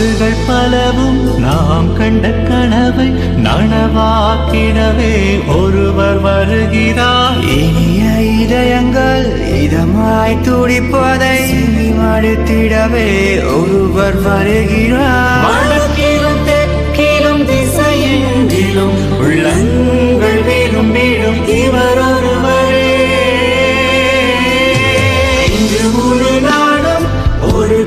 ஆண்டுகள் பலவும் நாம் கண்ட கனவை நனவாக்கிடவே ஒருவர் வருகிறார். இனிய இதயங்கள் இதமாய் துடிப்பதை மடுத்திடவே ஒருவர் வருகிறார். வடக்கிலும் தெற்கிலும் திசையெங்கிலும் உள்ளங்கள் விரும்பிடும் இவர் ஒருவரே. இன்று முழு நாடும் ஒரு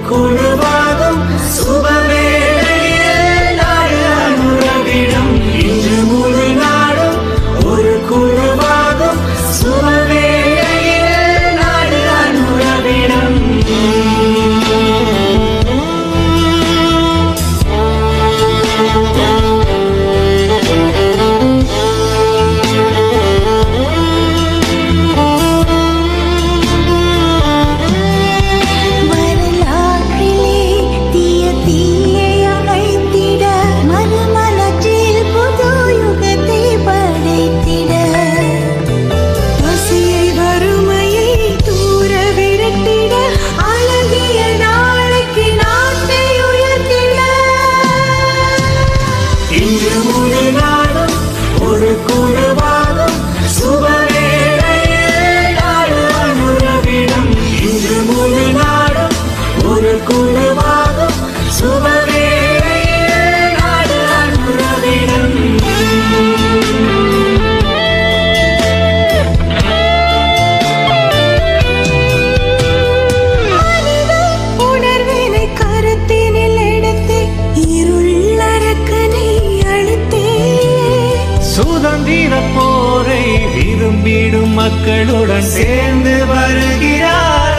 வீரப்போரை விரும்பிடும் மக்களுடன் சேர்ந்து வருகிறார்.